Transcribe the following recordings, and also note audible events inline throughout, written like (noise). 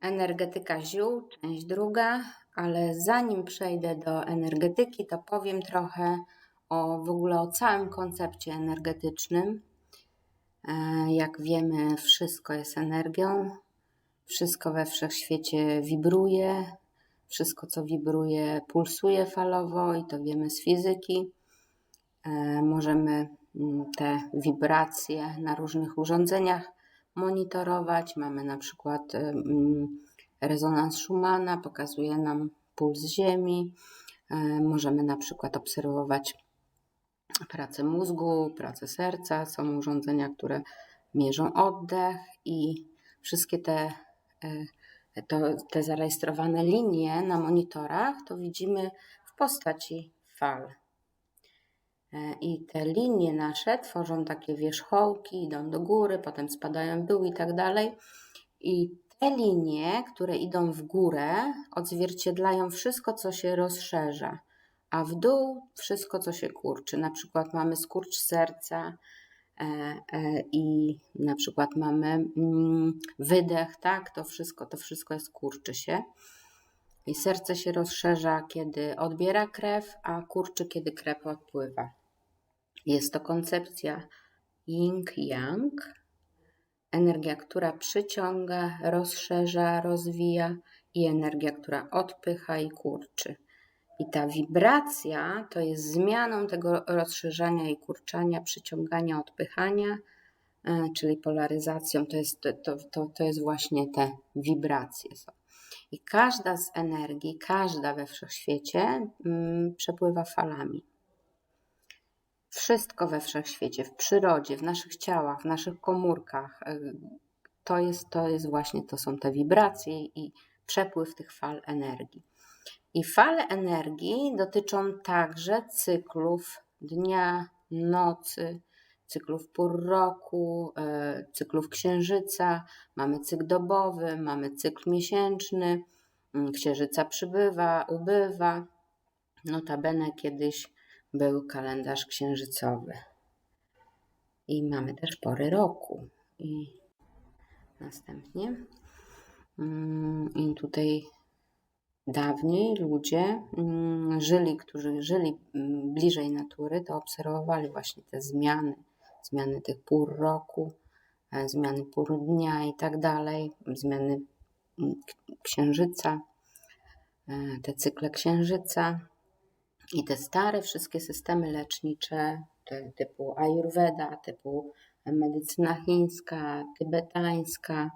Energetyka ziół, część druga, ale zanim przejdę do energetyki, to powiem trochę o w ogóle o całym koncepcie energetycznym. E, Jak wiemy, wszystko jest energią, wszystko we wszechświecie wibruje, wszystko co wibruje pulsuje falowo i to wiemy z fizyki. E, Możemy mm, te wibracje na różnych urządzeniach monitorować. Mamy na przykład rezonans Schumana, pokazuje nam puls Ziemi. E, Możemy na przykład obserwować pracę mózgu, pracę serca. Są urządzenia, które mierzą oddech i wszystkie te, e, te zarejestrowane linie na monitorach to widzimy w postaci fal. E, I te linie nasze tworzą takie wierzchołki, idą do góry, potem spadają w dół i tak dalej. I te linie, które idą w górę, odzwierciedlają wszystko, co się rozszerza, a w dół wszystko, co się kurczy. Na przykład mamy skurcz serca e, e, i na przykład mamy mm, wydech, tak? To wszystko, to wszystko jest kurczy się. I serce się rozszerza, kiedy odbiera krew, a kurczy, kiedy krew odpływa. Jest to koncepcja yin-yang, energia, która przyciąga, rozszerza, rozwija i energia, która odpycha i kurczy. I ta wibracja to jest zmianą tego rozszerzania i kurczania, przyciągania, odpychania, e, czyli polaryzacją. To jest, to, to, to jest właśnie te wibracje. są. I każda z energii, każda we wszechświecie mm, przepływa falami. Wszystko we wszechświecie, w przyrodzie, w naszych ciałach, w naszych komórkach, y, to jest, to jest właśnie, to są te wibracje i przepływ tych fal energii. I fale energii dotyczą także cyklów dnia, nocy, cyklów pór roku, y, cyklów księżyca. Mamy cykl dobowy, mamy cykl miesięczny, y, księżyca przybywa, ubywa. Notabene kiedyś był kalendarz księżycowy. I mamy też pory roku. I następnie. mm, I tutaj dawniej ludzie mm, żyli, którzy żyli mm, bliżej natury, to obserwowali właśnie te zmiany, zmiany tych pór roku, e, zmiany pór dnia i tak dalej, zmiany mm, księżyca, e, te cykle księżyca. I te stare wszystkie systemy lecznicze, typu Ayurveda, typu medycyna chińska, tybetańska,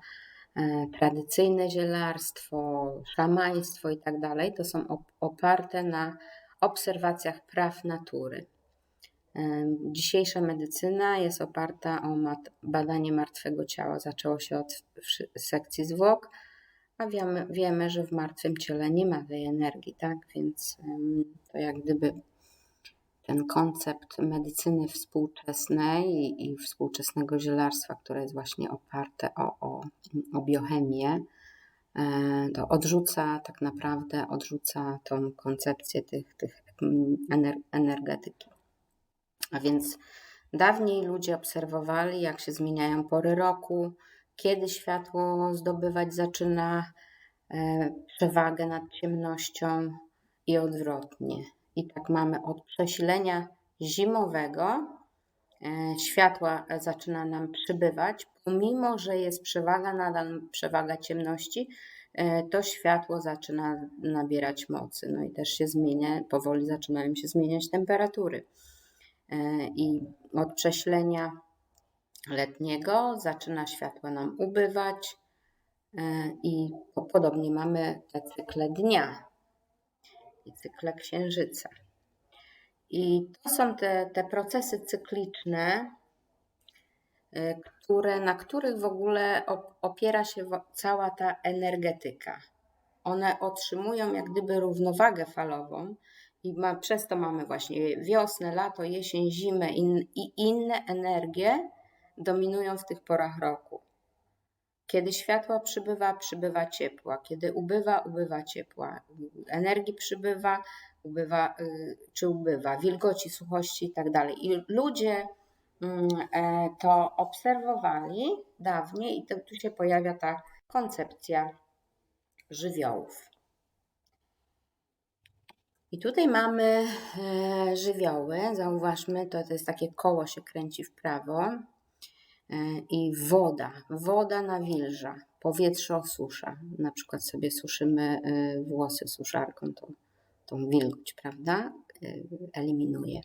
e, tradycyjne zielarstwo, szamaństwo i tak dalej, to są op- oparte na obserwacjach praw natury. Dzisiejsza medycyna jest oparta o badanie martwego ciała. Zaczęło się od sekcji zwłok, a wiemy, wiemy, że w martwym ciele nie ma tej energii, tak? Więc to jak gdyby ten koncept medycyny współczesnej i, i współczesnego zielarstwa, które jest właśnie oparte o, o, o biochemię, e, to odrzuca tak naprawdę, odrzuca tą koncepcję tych, tych ener, energetyki. A więc dawniej ludzie obserwowali, jak się zmieniają pory roku, kiedy światło zdobywać zaczyna e, przewagę nad ciemnością i odwrotnie. I tak mamy od przesilenia zimowego e, światła zaczyna nam przybywać, pomimo że jest przewaga, nadal przewaga ciemności, e, to światło zaczyna nabierać mocy. No i też się zmienia, powoli zaczynają się zmieniać temperatury. E, I od przesilenia letniego zaczyna światła nam ubywać e, i po- podobnie mamy te cykle dnia i cykle księżyca. I to są te, te procesy cykliczne, e, które, na których w ogóle op- opiera się cała ta energetyka. One otrzymują jak gdyby równowagę falową i ma, przez to mamy właśnie wiosnę, lato, jesień, zimę in, i inne energie dominują w tych porach roku. Kiedy światła przybywa, przybywa ciepła. Kiedy ubywa, ubywa ciepła. Energii przybywa, ubywa, y, czy ubywa, wilgoci, suchości i tak. I ludzie mm, e, to obserwowali dawniej i tu się pojawia ta koncepcja żywiołów. I tutaj mamy e, żywioły. Zauważmy, to, to jest takie koło się kręci w prawo. E, I woda, woda nawilża, powietrze osusza. Na przykład sobie suszymy e, włosy suszarką, tą, tą wilgoć, prawda? Eliminuje.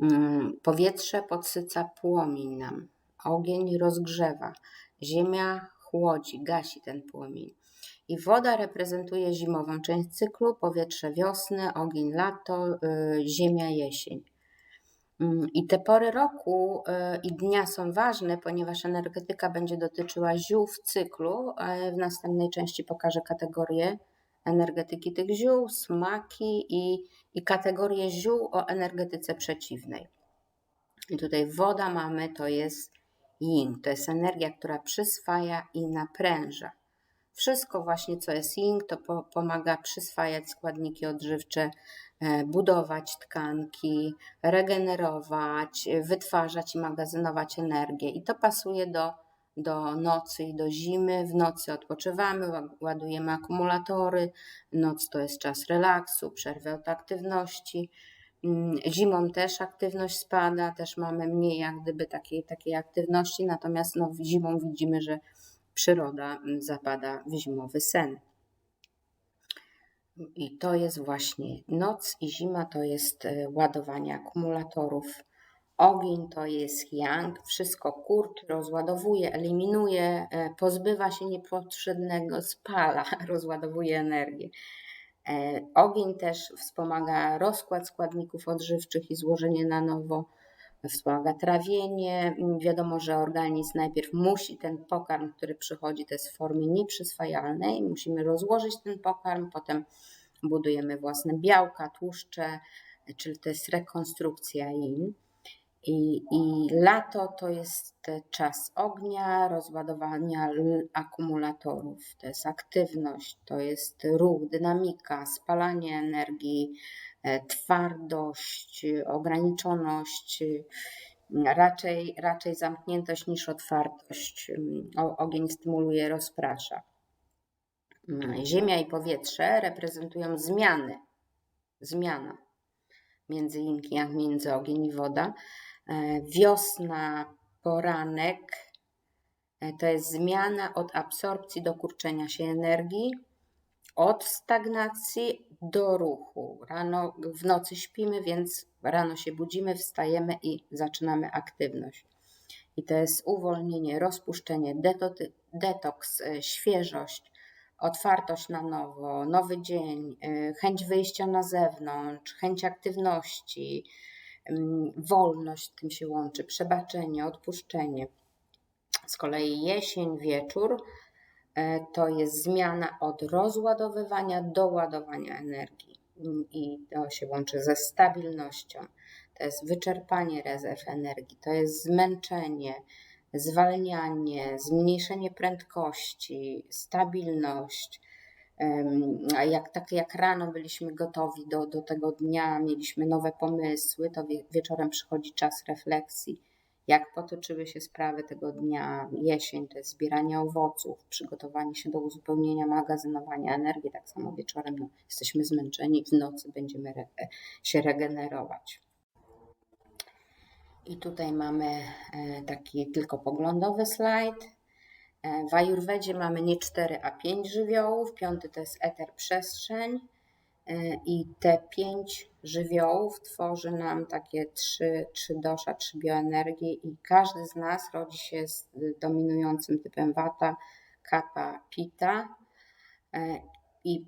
Mm, powietrze podsyca płomień nam, ogień rozgrzewa, ziemia chłodzi, gasi ten płomień. I woda reprezentuje zimową część cyklu, powietrze wiosnę, ogień lato, y, ziemia jesień. Mm, I te pory roku y, i dnia są ważne, ponieważ energetyka będzie dotyczyła ziół w cyklu. W następnej części pokażę kategorie energetyki tych ziół, smaki i, i kategorie ziół o energetyce przeciwnej. I tutaj woda mamy, to jest yin, to jest energia, która przyswaja i napręża. Wszystko właśnie, co jest yin, to po, pomaga przyswajać składniki odżywcze, e, budować tkanki, regenerować, wytwarzać i magazynować energię. I to pasuje do, do nocy i do zimy. W nocy odpoczywamy, ładujemy akumulatory. Noc to jest czas relaksu, przerwy od aktywności. Mm, zimą też aktywność spada, też mamy mniej jak gdyby takiej, takiej aktywności, natomiast no, zimą widzimy, że przyroda mm, zapada w zimowy sen. I to jest właśnie noc i zima to jest e, ładowanie akumulatorów. Ogień to jest yang, wszystko kurt rozładowuje, eliminuje, e, pozbywa się niepotrzebnego, spala, (laughs) rozładowuje energię. E, ogień też wspomaga rozkład składników odżywczych i złożenie na nowo wspomaga trawienie. Wiadomo, że organizm najpierw musi ten pokarm, który przychodzi, to jest w formie nieprzyswajalnej, musimy rozłożyć ten pokarm, potem budujemy własne białka, tłuszcze, czyli to jest rekonstrukcja yin. I, I lato to jest czas ognia, rozładowania akumulatorów, to jest aktywność, to jest ruch, dynamika, spalanie energii, twardość, ograniczoność, raczej, raczej zamkniętość niż otwartość. Ogień stymuluje, rozprasza. Ziemia i powietrze reprezentują zmiany. Zmiana między yin między ogień i woda. E, wiosna, poranek e, to jest zmiana od absorpcji do kurczenia się energii od stagnacji do ruchu. Rano, w nocy śpimy, więc rano się budzimy, wstajemy i zaczynamy aktywność. I to jest uwolnienie, rozpuszczenie, detoks, e, świeżość, otwartość na nowo, nowy dzień, e, chęć wyjścia na zewnątrz, chęć aktywności, mm, wolność tym się łączy, przebaczenie, odpuszczenie. Z kolei jesień, wieczór to jest zmiana od rozładowywania do ładowania energii i to się łączy ze stabilnością. To jest wyczerpanie rezerw energii, to jest zmęczenie, zwalnianie, zmniejszenie prędkości, stabilność. Jak, tak jak rano byliśmy gotowi do, do tego dnia, mieliśmy nowe pomysły, to wieczorem przychodzi czas refleksji jak potoczyły się sprawy tego dnia, jesień to jest zbieranie owoców, przygotowanie się do uzupełnienia, magazynowania energii, tak samo wieczorem no, jesteśmy zmęczeni, w nocy będziemy re się regenerować. I tutaj mamy e, taki tylko poglądowy slajd. E, w Ajurwedzie mamy nie 4, a 5 żywiołów. Piąty to jest eter przestrzeń. E, I te pięć żywiołów tworzy nam takie trzy, trzy dosza, trzy bioenergie i każdy z nas rodzi się z dominującym typem wata, kapa, pita. E, i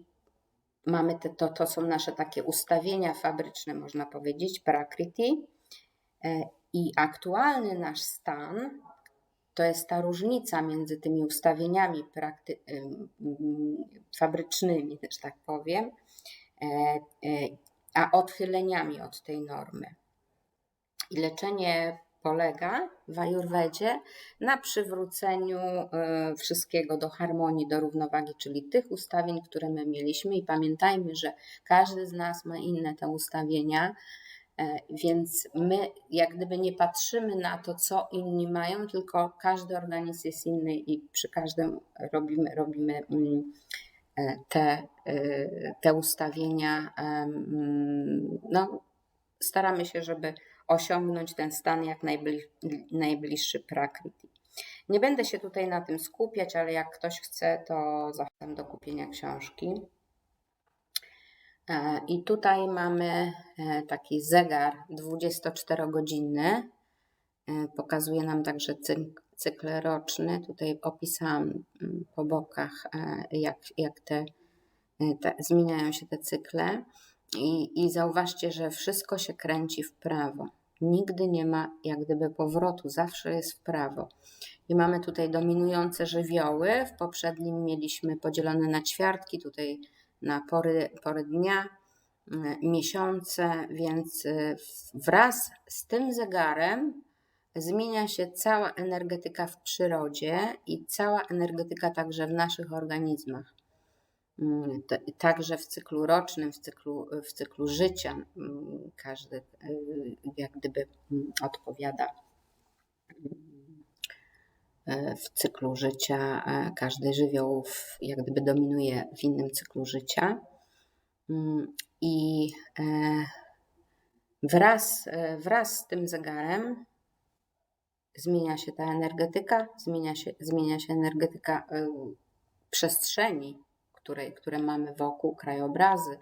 mamy te, to, to są nasze takie ustawienia fabryczne, można powiedzieć, prakriti. E, i aktualny nasz stan to jest ta różnica między tymi ustawieniami fabrycznymi, też tak powiem, a odchyleniami od tej normy. I leczenie polega w ajurwedzie na przywróceniu e, wszystkiego do harmonii, do równowagi, czyli tych ustawień, które my mieliśmy. I pamiętajmy, że każdy z nas ma inne te ustawienia, więc my jak gdyby nie patrzymy na to, co inni mają, tylko każdy organizm jest inny i przy każdym robimy, robimy mm, e, te, te ustawienia, no, staramy się, żeby osiągnąć ten stan jak najbliższy prakriti. Nie będę się tutaj na tym skupiać, ale jak ktoś chce, to zachęcam do kupienia książki. E, I tutaj mamy e, taki zegar 24-godzinny. E, pokazuje nam także cykl roczny. Tutaj opisałam mm, po bokach, jak, jak te, te zmieniają się te cykle. I, I zauważcie, że wszystko się kręci w prawo. Nigdy nie ma jak gdyby powrotu, zawsze jest w prawo. I mamy tutaj dominujące żywioły. W poprzednim mieliśmy podzielone na ćwiartki, tutaj na pory, pory dnia, miesiące, więc y, wraz z tym zegarem zmienia się cała energetyka w przyrodzie i cała energetyka także w naszych organizmach. Mm, także w cyklu rocznym, w cyklu, w cyklu życia mm, każdy y, jak gdyby odpowiada w cyklu życia, każdy żywioł jak gdyby dominuje w innym cyklu życia. Mm, I e, wraz, e, wraz z tym zegarem zmienia się ta energetyka, zmienia się, zmienia się energetyka e, przestrzeni, której, które mamy wokół, krajobrazy,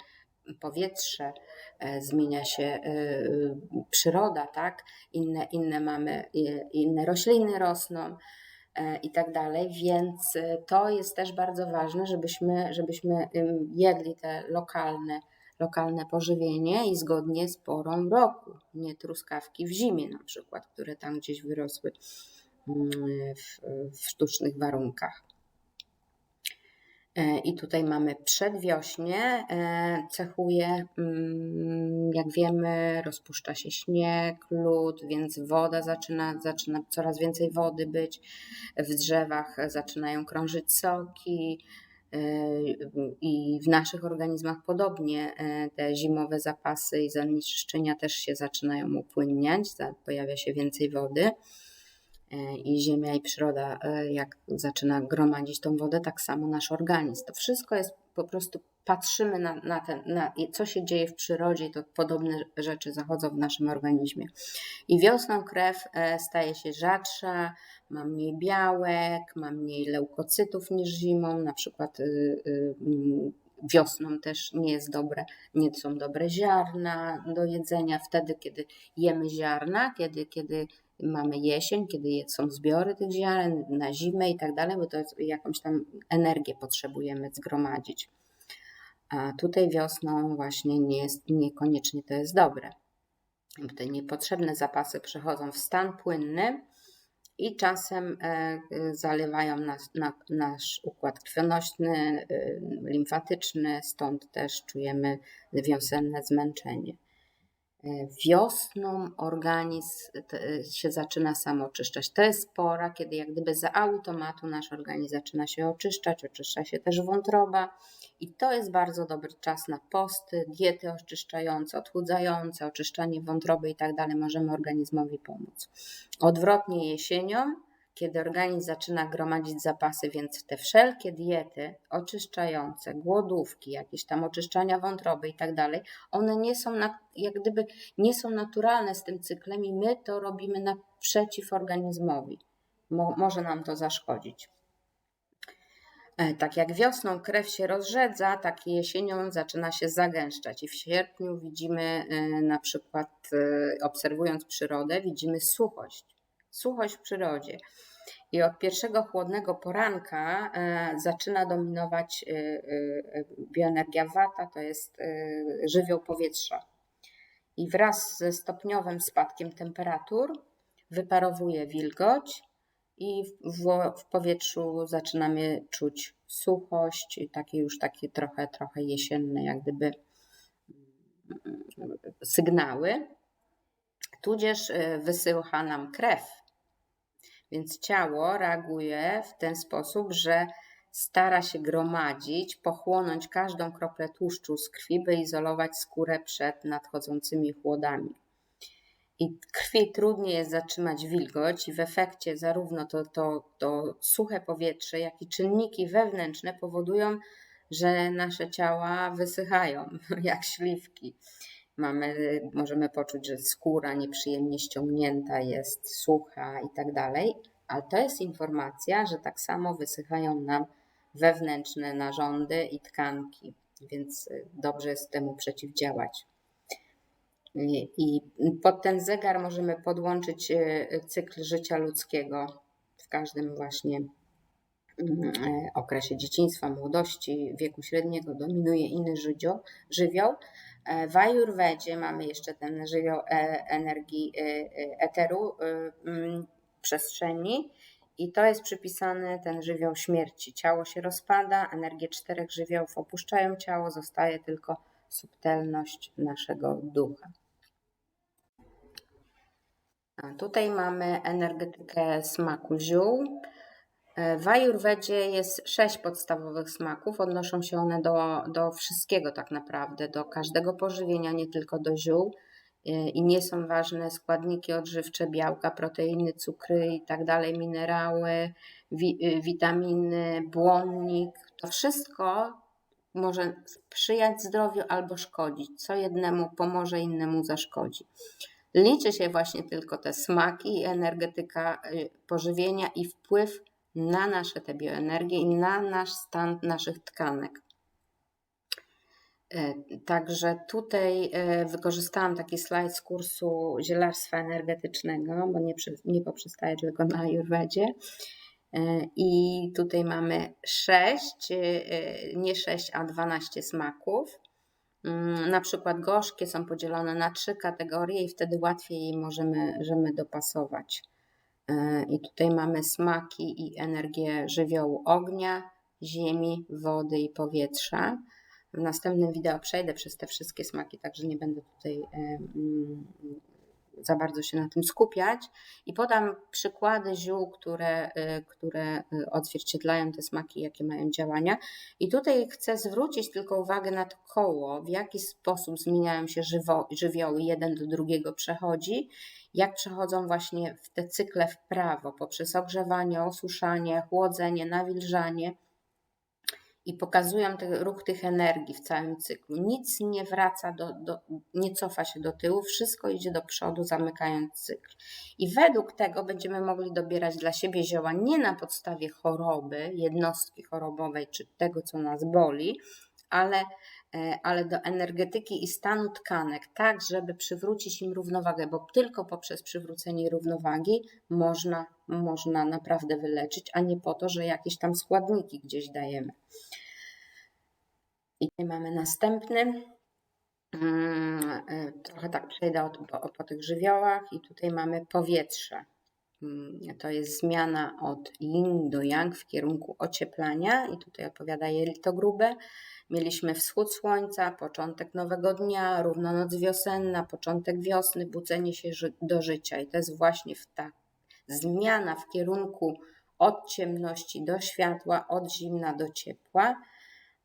powietrze, zmienia się przyroda, tak? Inne, inne mamy, inne rośliny rosną, i tak dalej, więc to jest też bardzo ważne, żebyśmy, żebyśmy jedli te lokalne, lokalne pożywienie i zgodnie z porą roku, nie truskawki w zimie na przykład, które tam gdzieś wyrosły mm, w, w sztucznych warunkach. E, I tutaj mamy przedwiośnie, e, cechuje, mm, jak wiemy, rozpuszcza się śnieg, lód, więc woda zaczyna, zaczyna coraz więcej wody być. W drzewach zaczynają krążyć soki, i w naszych organizmach podobnie te zimowe zapasy i zanieczyszczenia też się zaczynają upłynniać, pojawia się więcej wody. E, i ziemia i przyroda, e, jak zaczyna gromadzić tą wodę, tak samo nasz organizm. To wszystko jest po prostu, patrzymy na, na, ten, na co się dzieje w przyrodzie, to podobne rzeczy zachodzą w naszym organizmie. I wiosną krew e, staje się rzadsza, ma mniej białek, ma mniej leukocytów niż zimą, na przykład y, y, mm, wiosną też nie jest dobre, nie są dobre ziarna do jedzenia wtedy, kiedy jemy ziarna, kiedy, kiedy mamy jesień, kiedy są zbiory tych ziaren, na zimę i tak dalej, bo to jakąś tam energię potrzebujemy zgromadzić. A tutaj wiosną właśnie nie jest, niekoniecznie to jest dobre. Te niepotrzebne zapasy przechodzą w stan płynny i czasem e, zalewają nas, na, nasz układ krwionośny, e, limfatyczny, stąd też czujemy wiosenne zmęczenie. E, wiosną organizm się zaczyna sam oczyszczać. To jest pora, kiedy jak gdyby za automatu nasz organizm zaczyna się oczyszczać, oczyszcza się też wątroba i to jest bardzo dobry czas na posty, diety oczyszczające, odchudzające, oczyszczanie wątroby i tak dalej. Możemy organizmowi pomóc. Odwrotnie jesienią kiedy organizm zaczyna gromadzić zapasy, więc te wszelkie diety oczyszczające, głodówki, jakieś tam oczyszczania wątroby i tak dalej, one nie są na, jak gdyby nie są naturalne z tym cyklem i my to robimy naprzeciw organizmowi. Mo, może nam to zaszkodzić. E, tak jak wiosną krew się rozrzedza, tak jesienią zaczyna się zagęszczać i w sierpniu widzimy e, na przykład, e, obserwując przyrodę, widzimy suchość suchość w przyrodzie. I od pierwszego chłodnego poranka e, zaczyna dominować e, e, bioenergia wata, to jest żywioł powietrza. I wraz ze stopniowym spadkiem temperatur wyparowuje wilgoć i w, powietrzu zaczynamy czuć suchość, takie już takie trochę, trochę jesienne, jak gdyby mm, sygnały. Tudzież wysycha nam krew więc ciało reaguje w ten sposób, że stara się gromadzić, pochłonąć każdą kroplę tłuszczu z krwi, by izolować skórę przed nadchodzącymi chłodami. I krwi trudniej jest zatrzymać wilgoć, i w efekcie zarówno to, to, to suche powietrze, jak i czynniki wewnętrzne powodują, że nasze ciała wysychają (laughs) jak śliwki. Mamy, możemy poczuć, że skóra nieprzyjemnie ściągnięta jest, sucha i tak dalej, ale to jest informacja, że tak samo wysychają nam wewnętrzne narządy i tkanki, więc dobrze jest temu przeciwdziałać. I pod ten zegar możemy podłączyć e, cykl życia ludzkiego w każdym właśnie mm, e, okresie dzieciństwa, młodości, wieku średniego dominuje inny żywioł. E, w Ayurvedzie mamy jeszcze ten żywioł energii eteru mm, przestrzeni i to jest przypisany ten żywioł śmierci. Ciało się rozpada, energie czterech żywiołów opuszczają ciało, zostaje tylko subtelność naszego ducha. Tutaj mamy energetykę smaku ziół. W Ajurwedzie jest sześć podstawowych smaków. Odnoszą się one do, do wszystkiego tak naprawdę, do każdego pożywienia, nie tylko do ziół. E, I nie są ważne składniki odżywcze, białka, proteiny, cukry i tak dalej, minerały, wi e, witaminy, błonnik. To wszystko może sprzyjać zdrowiu albo szkodzić. Co jednemu pomoże, innemu zaszkodzi. Liczy się właśnie tylko te smaki energetyka y, pożywienia i wpływ na nasze te bioenergie i na nasz stan naszych tkanek. E, także tutaj e, wykorzystałam taki slajd z kursu zielarstwa energetycznego, bo nie, nie poprzestaje tylko na Ayurvedzie. E, I tutaj mamy 6, nie 6, a 12 smaków. Mm, na przykład gorzkie są podzielone na trzy kategorie i wtedy łatwiej możemy, możemy dopasować. E, I tutaj mamy smaki i energię żywiołu ognia, ziemi, wody i powietrza. W następnym wideo przejdę przez te wszystkie smaki, także nie będę tutaj za bardzo się na tym skupiać i podam przykłady ziół, które, y, które y, odzwierciedlają te smaki, jakie mają działania. I tutaj chcę zwrócić tylko uwagę na to koło, w jaki sposób zmieniają się żywo, żywioły, jeden do drugiego przechodzi, jak przechodzą właśnie w te cykle w prawo, poprzez ogrzewanie, osuszanie, chłodzenie, nawilżanie i pokazują ten ruch tych energii w całym cyklu. Nic nie wraca, do, do, nie cofa się do tyłu, wszystko idzie do przodu, zamykając cykl. I według tego będziemy mogli dobierać dla siebie zioła nie na podstawie choroby, jednostki chorobowej czy tego, co nas boli, ale, ale do energetyki i stanu tkanek, tak, żeby przywrócić im równowagę, bo tylko poprzez przywrócenie równowagi można, można naprawdę wyleczyć, a nie po to, że jakieś tam składniki gdzieś dajemy. I tutaj mamy następny. Mm, e, trochę tak przejdę po, po tych żywiołach i tutaj mamy powietrze. Mm, to jest zmiana od yin do yang w kierunku ocieplania i tutaj odpowiada jelito grube. Mieliśmy wschód słońca, początek nowego dnia, równa noc wiosenna, początek wiosny, budzenie się do życia i to jest właśnie ta zmiana w kierunku od ciemności do światła, od zimna do ciepła.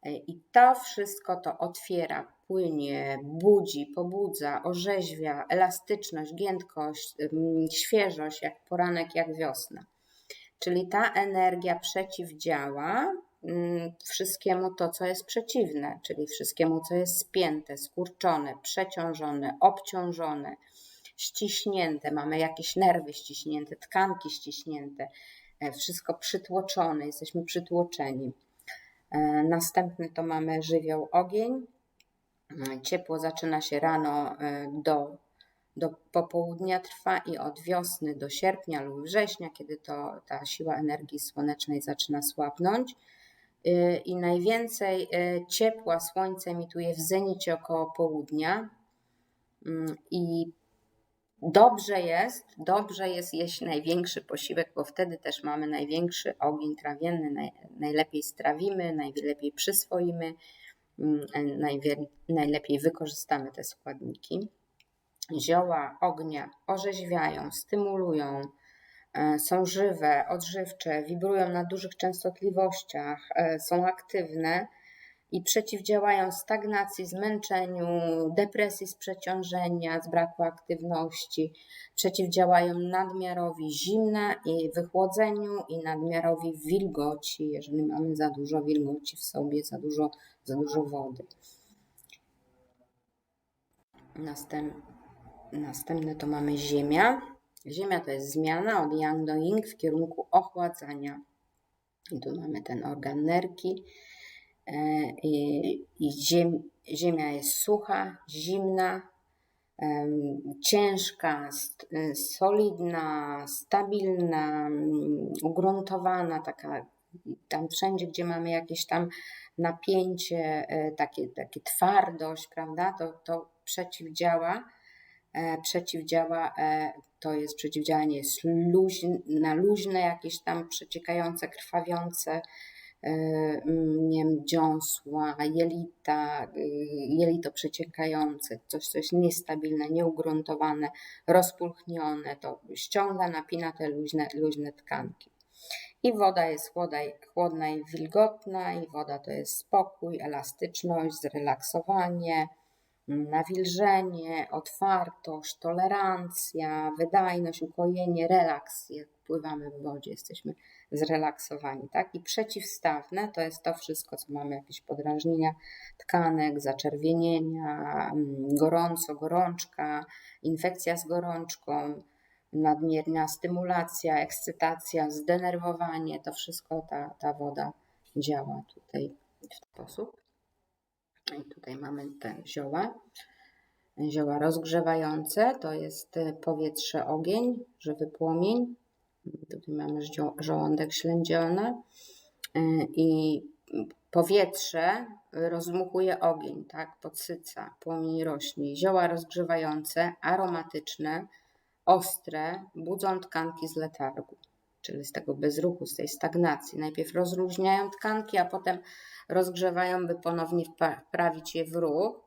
E, I to wszystko to otwiera, płynie, budzi, pobudza, orzeźwia, elastyczność, giętkość, świeżość, jak poranek, jak wiosna. Czyli ta energia przeciwdziała wszystkiemu to, co jest przeciwne, czyli wszystkiemu, co jest spięte, skurczone, przeciążone, obciążone, ściśnięte. Mamy jakieś nerwy ściśnięte, tkanki ściśnięte, e, wszystko przytłoczone, jesteśmy przytłoczeni. E, następny to mamy żywioł ogień. E, ciepło zaczyna się rano do, do popołudnia trwa i od wiosny do sierpnia lub września, kiedy to ta siła energii słonecznej zaczyna słabnąć. I najwięcej ciepła słońce emituje w zenicie około południa. Mm, I Dobrze jest, dobrze jest jeść największy posiłek, bo wtedy też mamy największy ogień trawienny, naj, najlepiej strawimy, najlepiej przyswoimy, mm, najlepiej wykorzystamy te składniki. Zioła ognia orzeźwiają, stymulują, e, są żywe, odżywcze, wibrują na dużych częstotliwościach, e, są aktywne i przeciwdziałają stagnacji, zmęczeniu, depresji z przeciążenia, z braku aktywności, przeciwdziałają nadmiarowi zimna i wychłodzeniu i nadmiarowi wilgoci, jeżeli mamy za dużo wilgoci w sobie, za dużo, za dużo wody. Następ, następne to mamy Ziemia. Ziemia to jest zmiana od yang do yin w kierunku ochładzania. I tu mamy ten organ nerki. E, I, i ziem, ziemia jest sucha, zimna, ciężka, solidna, stabilna, ugruntowana, taka tam wszędzie, gdzie mamy jakieś tam napięcie, e, takie, takie twardość, prawda, to, to przeciwdziała, e, przeciwdziała, e, to jest przeciwdziałanie luźne, na luźne, jakieś tam przeciekające, krwawiące, e, nie wiem, dziąsła, jelita, jelito przeciekające, coś, co jest niestabilne, nieugruntowane, rozpulchnione, to ściąga, napina te luźne, luźne tkanki. I woda jest chłodna, chłodna i wilgotna, i woda to jest spokój, elastyczność, zrelaksowanie, nawilżenie, otwartość, tolerancja, wydajność, ukojenie, relaks. Jak pływamy w wodzie, jesteśmy zrelaksowani, tak? I przeciwstawne to jest to wszystko, co mamy jakieś podrażnienia tkanek, zaczerwienienia, mm, gorąco, gorączka, infekcja z gorączką, nadmierna stymulacja, ekscytacja, zdenerwowanie, to wszystko ta, ta woda działa tutaj w ten sposób. I tutaj mamy te zioła. Zioła rozgrzewające to jest e, powietrze, ogień, żywy płomień. Tutaj mamy żołądek ślędziony e, i powietrze rozmuchuje ogień, tak, podsyca, płomień rośnie. Zioła rozgrzewające, aromatyczne, ostre, budzą tkanki z letargu, czyli z tego bezruchu, z tej stagnacji. Najpierw rozluźniają tkanki, a potem rozgrzewają, by ponownie wprawić je w ruch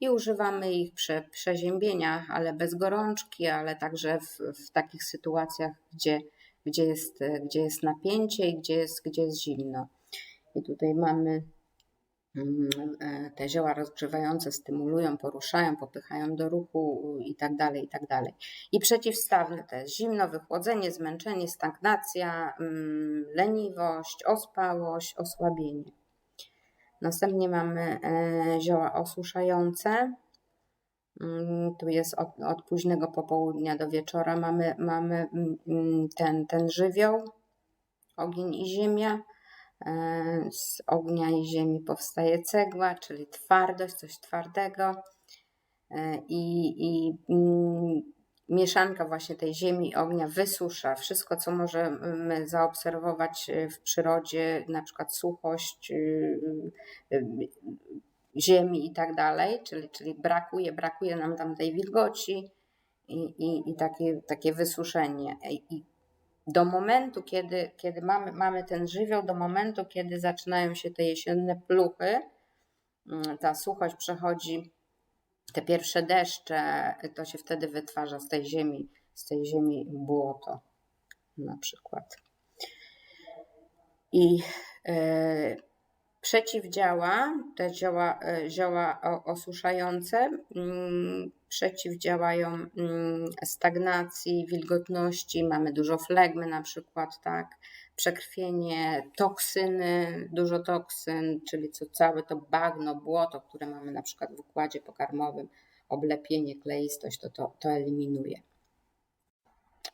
i używamy ich przy przeziębieniach, ale bez gorączki, ale także w, w takich sytuacjach, gdzie, gdzie, jest, gdzie jest napięcie i gdzie jest, gdzie jest zimno. I tutaj mamy te zioła rozgrzewające stymulują, poruszają, popychają do ruchu i tak dalej, i tak dalej. I przeciwstawne to jest zimno, wychłodzenie, zmęczenie, stagnacja, mm, leniwość, ospałość, osłabienie. Następnie mamy e, zioła osuszające. Mm, tu jest od, od późnego popołudnia do wieczora mamy, mamy mm, ten, ten żywioł, ogień i ziemia. E, z ognia i ziemi powstaje cegła, czyli twardość, coś twardego. E, I, i mieszanka właśnie tej ziemi i ognia wysusza wszystko, co możemy zaobserwować e, w przyrodzie, na przykład suchość y, ziemi i tak dalej, czyli, czyli brakuje, brakuje nam tam tej wilgoci i, i, i takie, takie wysuszenie. I do momentu, kiedy, kiedy mamy, mamy ten żywioł, do momentu, kiedy zaczynają się te jesienne pluchy, mm, ta suchość przechodzi te pierwsze deszcze, to się wtedy wytwarza z tej ziemi, z tej ziemi błoto na przykład. I e, przeciwdziała, te zioła, e, zioła osuszające mm, przeciwdziałają mm, stagnacji, wilgotności, mamy dużo flegmy na przykład, tak, przekrwienie, toksyny, dużo toksyn, czyli co całe to bagno, błoto, które mamy na przykład w układzie pokarmowym, oblepienie, kleistość, to, to, to eliminuje.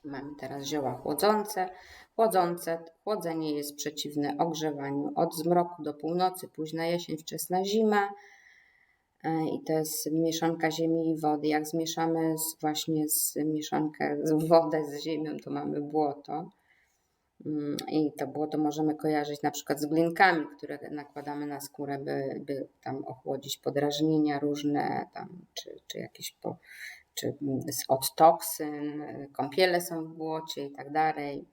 Mamy teraz zioła chłodzące. Chłodzące, chłodzenie jest przeciwne ogrzewaniu od zmroku do północy, późna jesień, wczesna zima. E, I to jest mieszanka ziemi i wody. Jak zmieszamy z, właśnie z mieszankę z wodę z ziemią, to mamy błoto. Mm, I to błoto możemy kojarzyć na przykład z glinkami, które nakładamy na skórę, by, by tam ochłodzić podrażnienia różne, tam, czy, czy jakieś po, czy od toksyn, kąpiele są w błocie i tak dalej.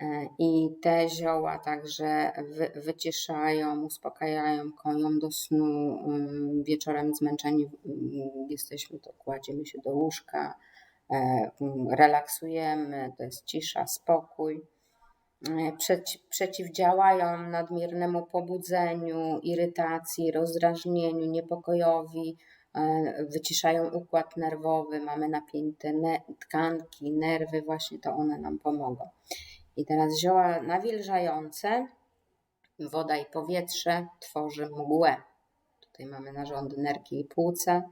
E, I te zioła także wy, wycieszają, uspokajają, koją do snu. Mm, wieczorem zmęczeni mm, jesteśmy, to kładziemy się do łóżka, e, relaksujemy, to jest cisza, spokój. przeci przeciwdziałają nadmiernemu pobudzeniu, irytacji, rozdrażnieniu, niepokojowi, wyciszają układ nerwowy, mamy napięte tkanki, nerwy, właśnie to one nam pomogą. I teraz zioła nawilżające, woda i powietrze tworzy mgłę. Tutaj mamy narządy nerki i płuca.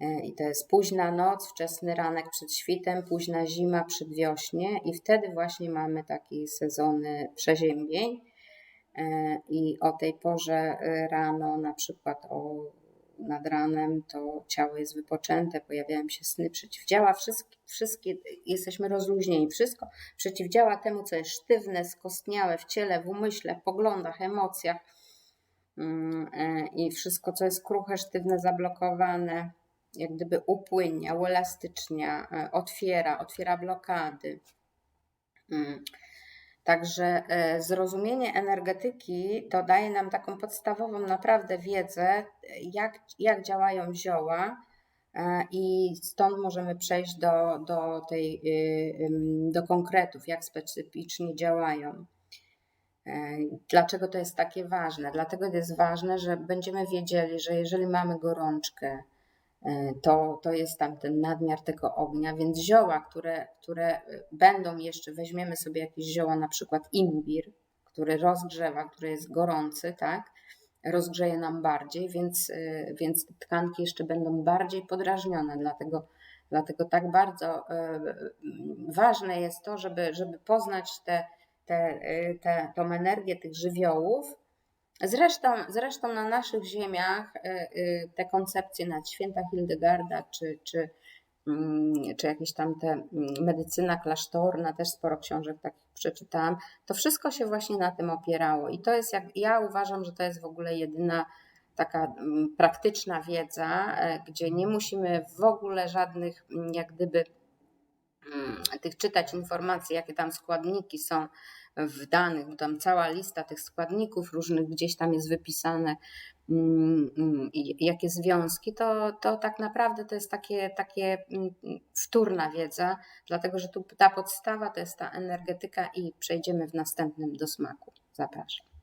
E, I to jest późna noc, wczesny ranek przed świtem, późna zima, przedwiośnie i wtedy właśnie mamy takie sezony przeziębień. E, I o tej porze e, rano, na przykład o nad ranem, to ciało jest wypoczęte, pojawiają się sny, przeciwdziała wszystkie, wszystkie, jesteśmy rozluźnieni, wszystko przeciwdziała temu, co jest sztywne, skostniałe w ciele, w umyśle, w poglądach, emocjach mm, e, i wszystko, co jest kruche, sztywne, zablokowane, jak gdyby upłynia, uelastycznia, e, otwiera, otwiera blokady. Także e, zrozumienie energetyki to daje nam taką podstawową naprawdę wiedzę, jak, jak działają zioła, e, i stąd możemy przejść do, do, tej, y, do konkretów, jak specyficznie działają. E, dlaczego to jest takie ważne? Dlatego to jest ważne, że będziemy wiedzieli, że jeżeli mamy gorączkę, E, to, to jest tam ten nadmiar tego ognia, więc zioła, które, które będą jeszcze, weźmiemy sobie jakieś zioła, na przykład imbir, który rozgrzewa, który jest gorący, tak, rozgrzeje nam bardziej, więc, e, więc tkanki jeszcze będą bardziej podrażnione, dlatego, dlatego tak bardzo e, ważne jest to, żeby, żeby poznać te, te, te, tą energię tych żywiołów, Zresztą, zresztą na naszych ziemiach y, y, te koncepcje nad święta Hildegarda czy, czy, mm, czy jakieś tam te mm, medycyna klasztorna, też sporo książek takich przeczytałam, to wszystko się właśnie na tym opierało. I to jest, jak ja uważam, że to jest w ogóle jedyna taka mm, praktyczna wiedza, e, gdzie nie musimy w ogóle żadnych, jak gdyby, tych czytać informacji, jakie tam składniki są w danych, bo tam cała lista tych składników różnych gdzieś tam jest wypisane, mm, mm, jakie związki, to, to tak naprawdę to jest takie, takie mm, wtórna wiedza, dlatego że tu ta podstawa to jest ta energetyka i przejdziemy w następnym do smaku. Zapraszam.